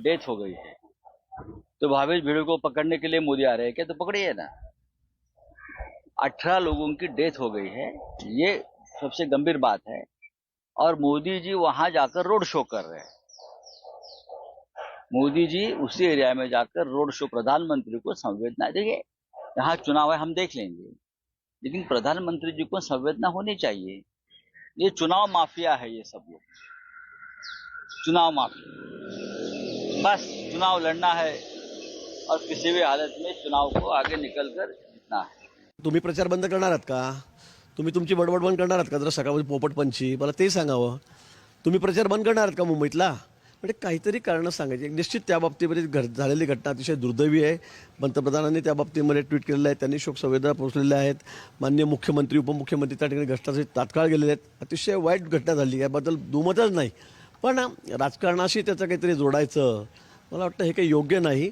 Death हो गई है। तो भावेश भिड़ो को पकड़ने के लिए मोदी आ रहे हैं क्या? तो पकड़िए ना। अठारह लोगों की डेथ हो गई है। ये सबसे गंभीर बात है। और मोदी जी वहाँ जाकर रोड शो कर रहे हैं। मोदी जी उसी एरिया में जाकर रोड शो, प्रधानमंत्री को संवेदना, देखिए, यहाँ चुनाव है, हम देख लेंगे। लेकिन प्रधानमंत्री जी को संवेदना होनी चाहिए। ये चुनाव माफिया है ये सब लोग। चुनाव माफिया। बस चुनाव लड़ना है। और किसी भी हालत में चुनाव को आगे निकल कर जीतना है। तुम्ही प्रचार बंद करणार आहात का? तुम्ही तुमची बडबड बंद करणार आहात का? जरा सकाळी पोपटपंची मला ते सांगावं. तुम्ही प्रचार बंद करणार आहात का मुंबईतला? म्हणजे काहीतरी कारणं सांगायची. एक निश्चित त्या बाबतीमध्ये घड झालेली घटना अतिशय दुर्दैवी आहे. पंतप्रधानांनी त्या बाबतीमध्ये ट्विट केलेलं आहे. त्यांनी शोकसंवेदना पोहोचलेल्या आहेत. मान्य मुख्यमंत्री उपमुख्यमंत्री त्या ठिकाणी घटनाचे तात्काळ गेलेले आहेत. अतिशय वाईट घटना झाली. याबद्दल दुमतच नाही. पण राजकारणाशी त्याचं काहीतरी जोडायचं मला वाटतं हे काही योग्य नाही.